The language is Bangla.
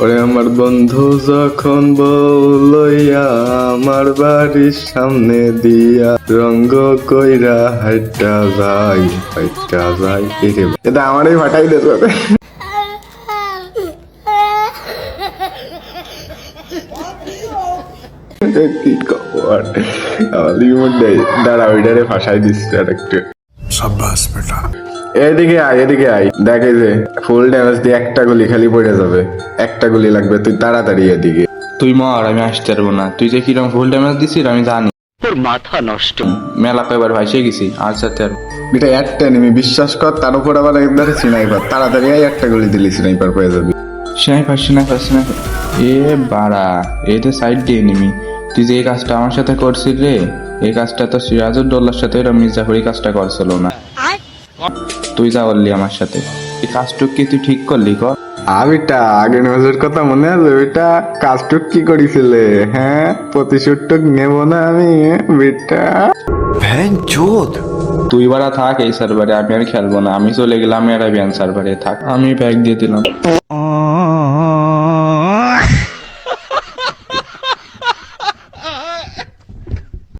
ওরে আমার বন্ধু যখন বলইয়া আমার বাড়ির সামনে দিয়া রঙ্গ কইরা হাইটা যাই হাইটা যাই এটা আমারই ফাটাই দেশ কি খবর আমার মধ্যে দাঁড়া ওইটারে ফাঁসাই দিচ্ছে আর একটু। সাব্বাস বেটা। এদিকে আয় এদিকে আয়। দেখে যে ফুল ড্যামেজ দিয়ে একটা গুলি খালি পড়ে যাবে। একটা গুলি লাগবে তুই তাড়াতাড়ি এদিকে। তুই মর আমি আসতে পারব না। তুই যে কীরকম ফুল ড্যামেজ দিছিস আমি জানি। তোর মাথা নষ্ট। মেলা কয়বার ভাইসে গেছি আর সাথে আর এটা একটা নেমে বিশ্বাস কর তার উপর আবার একবার সিনাইপার তাড়াতাড়ি আয় একটা গুলি দিলি সিনাইপার পেয়ে যাবি। সিনাইপার সিনাইপার সিনাইপার এ বাড়া এতে সাইড দিয়ে নিমি তুই যে এই কাজটা আমার সাথে করছিস রে এই কাজটা তো সিরাজউদ্দৌলার সাথে এটা মির্জাফরি কাজটা করছিল না। তুই যা বললি আমার সাথে। এই কাজটুক কি তুই ঠিক করলি কর আমিটা আগে নজর কথা মনে আছে ওইটা কাজটুক কি করেছিলে হ্যাঁ? প্রতিশোধটুক নেব না আমি বেটা। ভ্যান চোদ। তুই বারা থাক এই সার্ভারে আমি আর খেলব না। আমি চলে গেলাম আর ব্যান সার্ভারে থাক। আমি ব্যাগ দিয়ে দিলাম।